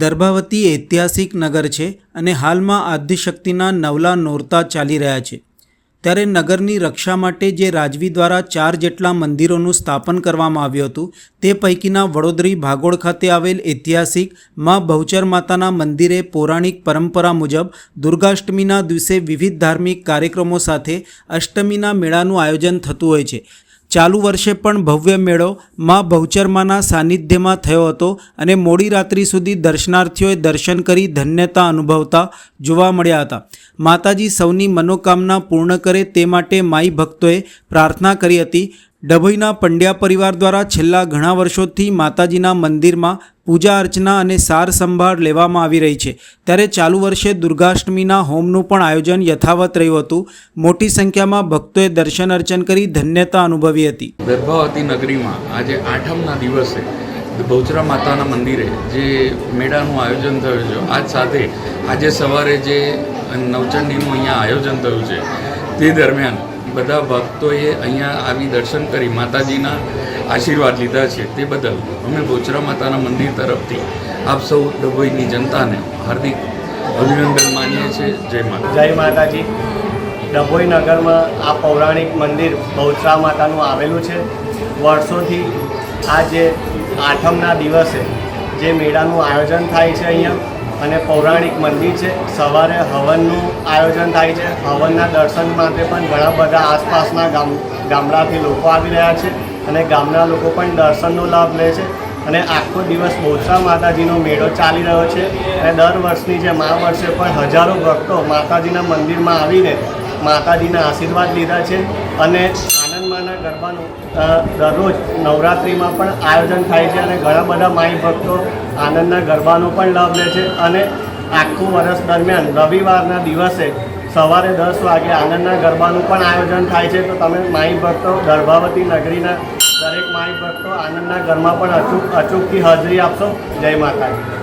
દર્ભાવતી ઐતિહાસિક નગર છે અને હાલમાં આદ્યશક્તિના નવલા નોરતા ચાલી રહ્યા છે. ત્યારે નગરની રક્ષા માટે જે રાજવી દ્વારા ચાર જેટલા મંદિરોનું સ્થાપન કરવામાં આવ્યું હતું, તે પૈકીના વડોદરી ભાગોળ ખાતે આવેલ ઐતિહાસિક મા બહુચર માતાના મંદિરે પૌરાણિક પરંપરા મુજબ દુર્ગાષ્ટમીના દિવસે વિવિધ ધાર્મિક કાર્યક્રમો સાથે અષ્ટમીના મેળાનું આયોજન થતું હોય છે. ચાલુ વર્ષે પણ ભવ્ય મેળો મા બહુચરમાના સાનિધ્યમાં થયો હતો અને મોડી રાત્રિ સુધી દર્શનાર્થીઓએ દર્શન કરી ધન્યતા અનુભવતા જોવા મળ્યા હતા. માતાજી સૌની મનોકામના પૂર્ણ કરે તે માટે માઈ ભક્તોએ પ્રાર્થના કરી હતી. ડભોઈના પંડ્યા પરિવાર દ્વારા છેલ્લા ઘણા વર્ષોથી માતાજીના મંદિરમાં પૂજા અર્ચના અને સાર સંભાળ લેવામાં આવી રહી છે. ત્યારે ચાલુ વર્ષે દુર્ગાષ્ટમીના હોમનું પણ આયોજન યથાવત રહ્યું હતું. મોટી સંખ્યામાં ભક્તોએ દર્શન અર્ચન કરી ધન્યતા અનુભવી હતી. ગર્ભાવતી નગરીમાં આજે આઠમના દિવસે બહુચરા માતાના મંદિરે જે મેળાનું આયોજન થયું છે, આજ સાથે આજે સવારે જે નવચંડીનું અહીંયા આયોજન થયું છે, તે દરમિયાન બધા ભક્તોએ અહીંયા આવી દર્શન કરી, માતાજીના આશીર્વાદ લીધા છે તે બદલ અમે બોચરા માતાના મંદિર તરફથી આપ સૌ ડભોઈની જનતાને હાર્દિક અભિનંદન માનીએ છીએ. જય માતા જય માતાજી. ડભોઈ નગરમાં આ પૌરાણિક મંદિર બહુચરા માતાનું આવેલું છે. વર્ષોથી આ જે આઠમના દિવસે જે મેળાનું આયોજન થાય છે અહીંયા અને પૌરાણિક મંદિર છે. સવારે હવનનું આયોજન થાય છે. હવનના દર્શન માટે પણ ઘણા બધા આસપાસના ગામ, ગામડાથી લોકો આવી રહ્યા છે અને ગામના લોકો પણ દર્શનનો લાભ લે છે. અને આખો દિવસ બહુચરા માતાજીનો મેળો ચાલી રહ્યો છે અને દર વર્ષની જેમ આ વર્ષે પણ હજારો ભક્તો માતાજીના મંદિરમાં આવીને માતાજીના આશીર્વાદ લીધા છે અને આનંદમાના ગરબાનું દરરોજ નવરાત્રિમાં પણ આયોજન થાય છે અને ઘણા બધા માઈ ભક્તો આનંદના ગરબાનો પણ લાભ લે છે અને આખું વર્ષ દરમિયાન રવિવારના દિવસે સવારે દસ વાગે આનંદના ગરબાનું પણ આયોજન થાય છે. તો તમે માઈ ભક્તો, ગર્ભાવતી નગરીના દરેક માઈ ભક્તો આનંદના ઘરમાં પણ અચૂક અચૂકથી હાજરી આપશો. જય માતાજી.